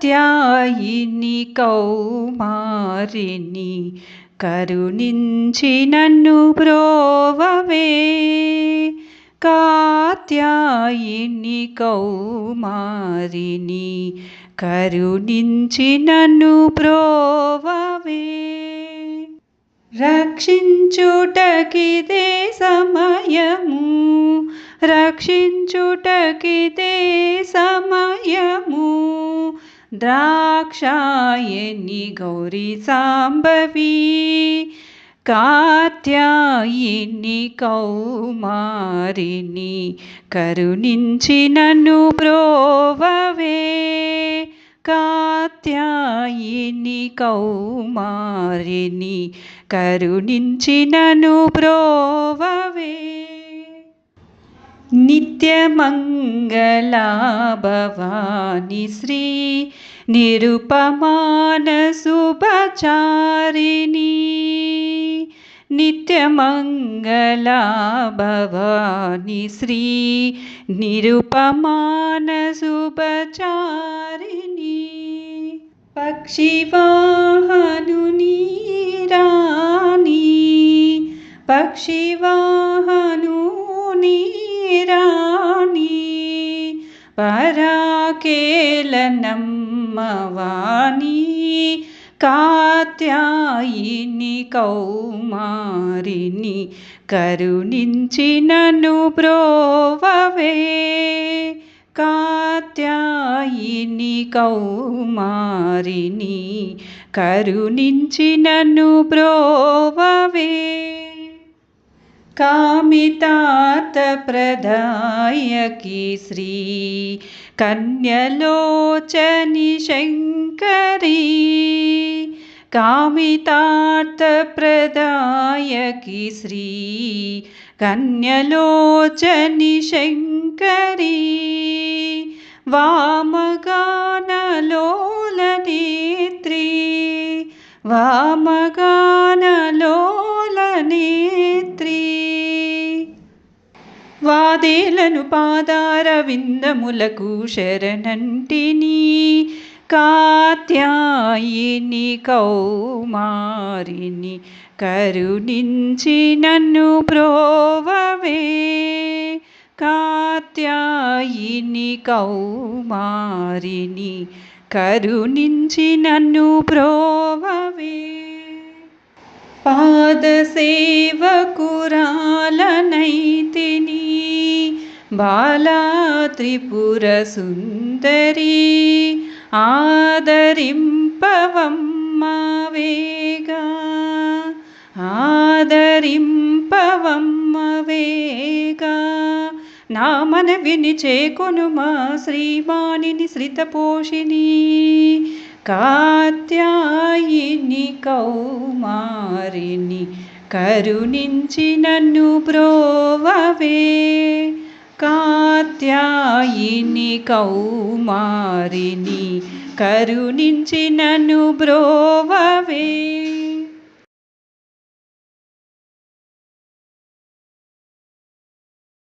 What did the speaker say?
కాత్యాయిని కౌమారిని కరుణించి నన్ను బ్రోవవే కాత్యాయిని కౌమారిని కరుణించి నన్ను బ్రోవవే రక్షించుటకిదే సమయము రక్షించుటకిదే సమయము ద్రాక్షాయని గౌరీ సాంబవి కాత్యాయిని కౌమారిని కరుణించి నన్ను బ్రోవవే కాత్యాయిని కౌమారిని కరుణించి నన్ను బ్రోవవే नित्यमङ्गला भवानिी स्त्री निरुपमानसुभचारिणी नित्यमङ्गला भवानि श्री निरुपमानसुभचारिणी पक्षिवाहनुनिराणि। पक्षिवाहनुनीरा పరాకేలనమ్మవాణి కాత్యాయిని కౌమారిని కరుణించినను బ్రోవవే. కాత్యాయిని కౌమారిని కరుణించినను నన్ను कामि तत्प्रदायकेस्री कन्यलोच निशङ्करी कामि तार्थप्रदायकीस्री कन्यचनिशङ्करी वामगान लोलनित्री वामगान వాదేలను పాదార విందములకు శరణంటిని కాత్యాయిని కౌమారిని కరుణించి నన్ను ప్రోవవే. కాత్యాయిని కౌమారిని కరుణించి నన్ను ప్రోవవే. పాదసేవకురాలనైతిని బాలా త్రిపుర సుందరి ఆదరింపవమ్మ వేగా. ఆదరింపవమ్మ వేగా. నా మనవిని చేకొనుమా శ్రీవాణిని శ్రితపోషిణి కాత్యాయిని కౌమారిని కరుణించి నన్ను ప్రోవవే. కాత్యాయిని కౌమారిని కరుణించి నన్ను